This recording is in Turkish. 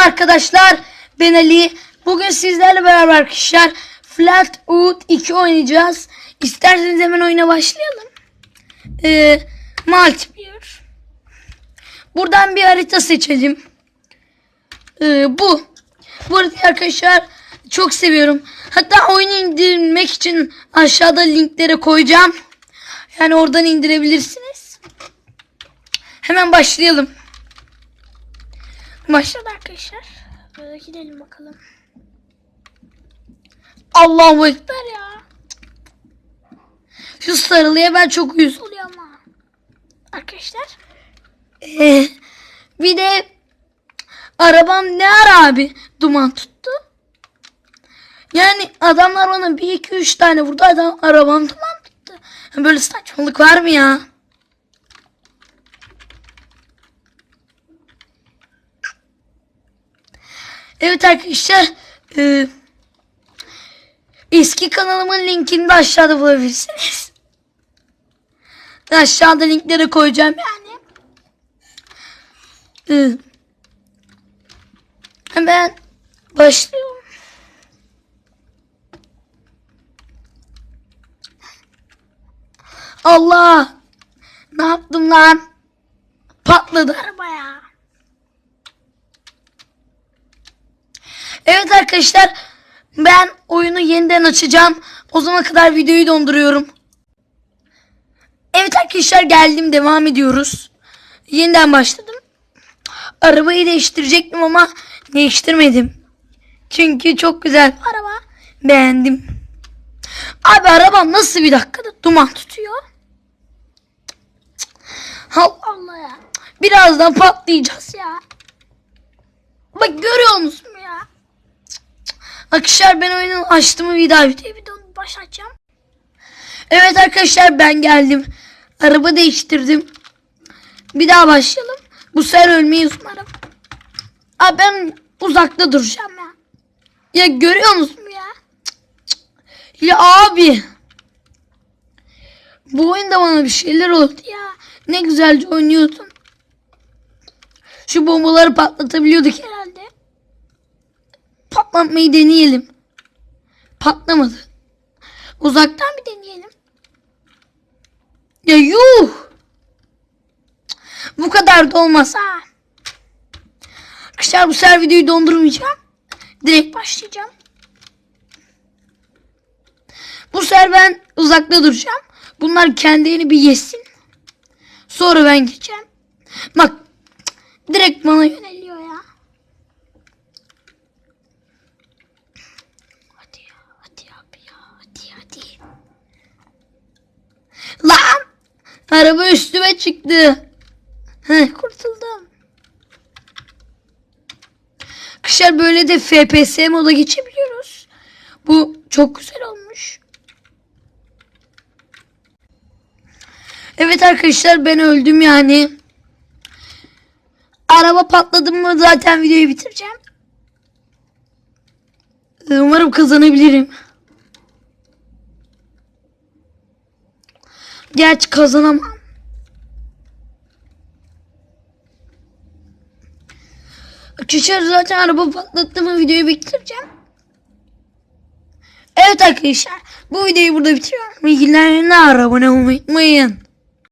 arkadaşlar. Ben Ali. Bugün sizlerle beraber arkadaşlar Flatwood 2 oynayacağız. İsterseniz hemen oyuna başlayalım. Ee, multiplayer. Buradan bir harita seçelim. Ee, bu. Bu haritayı arkadaşlar çok seviyorum. Hatta oyunu indirmek için aşağıda linklere koyacağım. Yani oradan indirebilirsiniz. Hemen başlayalım. Başladı arkadaşlar. Böyle gidelim bakalım. Allahu Ekber ya. Şu sarılıya ben çok uyuz oluyor ama. Arkadaşlar. Ee, bir de arabam ne ara abi duman tuttu. Yani adamlar bana bir iki üç tane vurdu adam arabam duman tuttu. Böyle saçmalık var mı ya? Evet arkadaşlar. e, eski kanalımın linkini de aşağıda bulabilirsiniz. Aşağıda linklere koyacağım yani. E, hemen başlıyorum. Allah! Ne yaptım lan? Patladı araba ya. Evet arkadaşlar ben oyunu yeniden açacağım. O zamana kadar videoyu donduruyorum. Evet arkadaşlar geldim devam ediyoruz. Yeniden başladım. Arabayı değiştirecektim ama değiştirmedim. Çünkü çok güzel bir araba. Beğendim. Abi arabam nasıl bir dakikada duman tutuyor? Allah Allah ya. Birazdan patlayacağız ya. Bak görüyor musun? Arkadaşlar ben oyunu açtım bir daha videoyu bir de onu başlatacağım. Evet arkadaşlar ben geldim. Araba değiştirdim. Bir daha başlayalım. Bu sefer ölmeyiz umarım. Abi ben uzakta duracağım ya. Ya görüyor musun ya? Ya abi. Bu oyunda bana bir şeyler oldu ya. Ne güzelce oynuyordun. Şu bombaları patlatabiliyorduk herhalde. Patlatmayı deneyelim. Patlamadı. Uzaktan bir deneyelim. Ya yuh. Bu kadar da olmaz ha. Arkadaşlar bu sefer videoyu dondurmayacağım. Direkt başlayacağım. Bu sefer ben uzakta duracağım. Bunlar kendilerini bir yesin. Sonra ben geçeceğim. Bak direkt bana yöneliyor ya. Hadi ya, hadi abi ya, hadi hadi. Lan! Üstüme çıktı. Heh, kurtuldum. Kışlar böyle de FPS moda geçebiliyoruz. Bu çok güzel olmuş. Evet arkadaşlar ben öldüm yani. Araba patladı mı zaten videoyu bitireceğim. Umarım kazanabilirim. Gerçi kazanamam. Arkadaşlar zaten araba patlattı mı videoyu bitireceğim. Evet arkadaşlar bu videoyu burada bitiriyorum. İlgilenenler abone olmayı unutmayın.